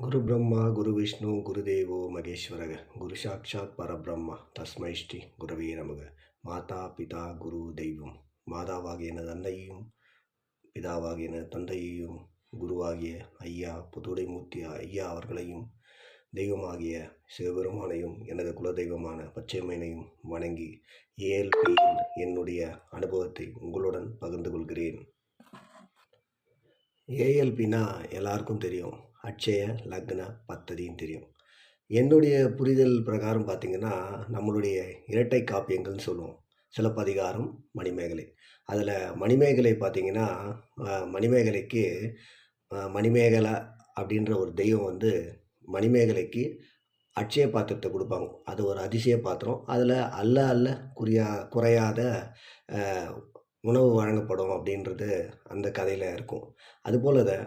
குரு பிரம்மா குரு விஷ்ணு குரு தேவோ மகேஸ்வரக குரு சாட்சாத் பரபிரம்மா தஸ்மை ஸ்ரீ குருவே நமக. மாதா பிதா குரு தெய்வம். மாதாவாகிய எனது அன்னையையும் பிதாவாகிய எனது தந்தையையும் குருவாகிய ஐயா புதுடைமூர்த்தி ஐயா அவர்களையும் தெய்வமாகிய சிவபெருமானையும் எனது குலதெய்வமான பச்சைமையனையும் வணங்கி ஏஎல்பியின் என்னுடைய அனுபவத்தை உங்களுடன் பகிர்ந்து கொள்கிறேன். ஏஎல்பினா எல்லாருக்கும் தெரியும். அட்சய லக்ன பத்ததியும் தெரியும். என்னுடைய புரிதல் பிரகாரம் பார்த்திங்கன்னா நம்மளுடைய இரட்டை காப்பியங்கள்னு சொல்லுவோம். சிலப்பதிகாரம் மணிமேகலை. அதில் மணிமேகலை பார்த்திங்கன்னா மணிமேகலைக்கு மணிமேகலை அப்படின்ற ஒரு தெய்வம் வந்து மணிமேகலைக்கு அட்சய பாத்திரத்தை கொடுப்பாங்க. அது ஒரு அதிசய பாத்திரம். அதில் அல்ல அல்ல குறியா குறையாத உணவு வழங்கப்படும் அப்படின்றது அந்த கதையில் இருக்கும். அதுபோல் தான்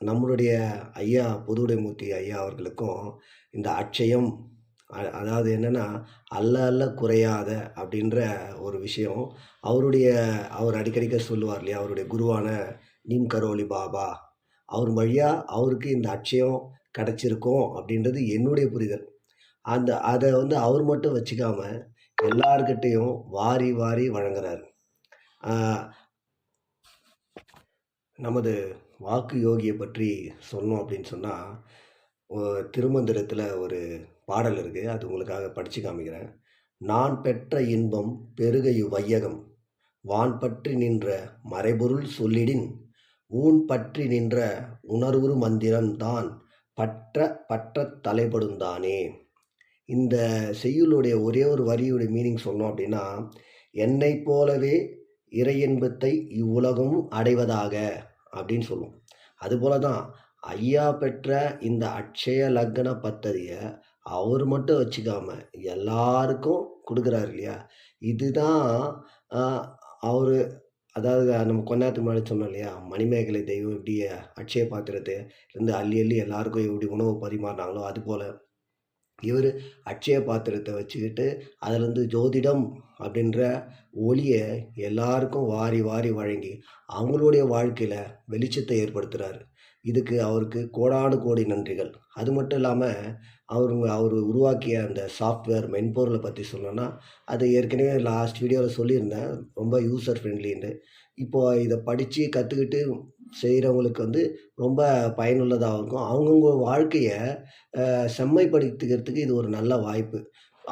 நம்மளுடைய ஐயா புதுவுடைமூர்த்தி ஐயா அவர்களுக்கும் இந்த அட்சயம் அதாவது என்னென்னா அல்ல அல்ல குறையாத அப்படின்ற ஒரு விஷயம். அவருடைய அவர் அடிக்கடிக்க சொல்லுவார் இல்லையா அவருடைய குருவான நீம் கரோலி பாபா. அவர் வழியாக அவருக்கு இந்த அட்சயம் கிடச்சிருக்கும் அப்படின்றது என்னுடைய புரிதல். அந்த அதை வந்து அவர் மட்டும் வச்சுக்காம எல்லார்கிட்டேயும் வாரி வாரி வழங்குறாரு. நமது வாக்கு யோகியை பற்றி சொன்னோம் அப்படின்னு சொன்னால் திருமந்திரத்தில் ஒரு பாடல் இருக்குது அது உங்களுக்காக படித்து காமிக்கிறேன். நான் பெற்ற இன்பம் பெருகையு வையகம். வான் பற்றி நின்ற மறைபொருள் சொல்லிடின். ஊன் பற்றி நின்ற உணர்வுறு மந்திரம் தான் பற்ற பற்ற தலைப்படுந்தானே இந்த செய்யுளுடைய ஒரே ஒரு வரியுடைய மீனிங் சொன்னோம் அப்படின்னா என்னைப் போலவே இறையின்பத்தை இவ்வுலகம் அடைவதாக அப்படின்னு சொல்லுவோம். அதுபோல தான் ஐயா பெற்ற இந்த அட்சய லக்ன பத்ததியை அவர் மட்டும் வச்சுக்காம எல்லாருக்கும் கொடுக்குறாரு இல்லையா? இதுதான் அவர் அதாவது நம்ம கொஞ்ச நேரத்துக்கு முன்னாடி சொன்னோம் இல்லையா? மணிமேகலை தெய்வம் எப்படி அட்சய பாத்திரத்தை இருந்து அள்ளி அள்ளி எல்லாருக்கும் எப்படி உணவு பரிமாறினாங்களோ அதுபோல் இவர் அட்சய பாத்திரத்தை வச்சுக்கிட்டு அதுலேருந்து ஜோதிடம் அப்படின்ற ஒளியை எல்லாருக்கும் வாரி வாரி வழங்கி அவங்களுடைய வாழ்க்கையில் வெளிச்சத்தை ஏற்படுத்துகிறாரு இதுக்கு அவருக்கு கோடானு கோடி நன்றிகள். அது மட்டும் இல்லாமல் அவர் அவர் உருவாக்கிய அந்த சாஃப்ட்வேர் மென்பொருளை பற்றி சொல்லணும்னா அது ஏற்கனவே லாஸ்ட் வீடியோவில் சொல்லியிருந்தேன். ரொம்ப யூசர் ஃப்ரெண்ட்லின்னு இப்போது இதை படித்து கற்றுக்கிட்டு செய்கிறவங்களுக்கு வந்து ரொம்ப பயனுள்ளதாக இருக்கும். அவங்கவுங்க வாழ்க்கையை செம்மைப்படுத்திக்கிறதுக்கு இது ஒரு நல்ல வாய்ப்பு.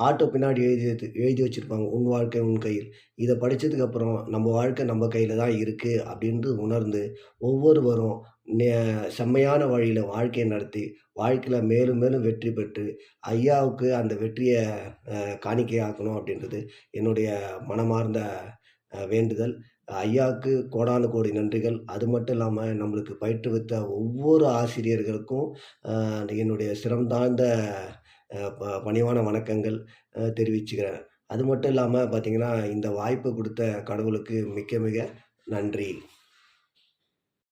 ஆட்டோ பின்னாடி எழுதி எழுதி வச்சுருப்பாங்க உன் வாழ்க்கை உன் கையில். இதை படித்ததுக்கப்புறம் நம்ம வாழ்க்கை நம்ம கையில் தான் இருக்குது அப்படின்ட்டு உணர்ந்து ஒவ்வொருவரும் நே- செம்மையான வழியில் வாழ்க்கையை நடத்தி வாழ்க்கையில் மேலும் மேலும் வெற்றி பெற்று ஐயாவுக்கு அந்த வெற்றியை காணிக்கையாக்கணும் அப்படின்றது என்னுடைய மனமார்ந்த வேண்டுதல். ஐயாவுக்கு கோடானு கோடி நன்றிகள். அது மட்டும் இல்லாமல் நம்மளுக்கு பயிற்றுவித்த ஒவ்வொரு ஆசிரியர்களுக்கும் என்னுடைய சிரம் தாழ்ந்த பணிவான வணக்கங்கள் தெரிவிச்சுக்கிறேன். அது மட்டும் இல்லாமல் பார்த்தீங்கன்னா இந்த வாய்ப்பு கொடுத்த கடவுளுக்கு மிக்க மிக நன்றி.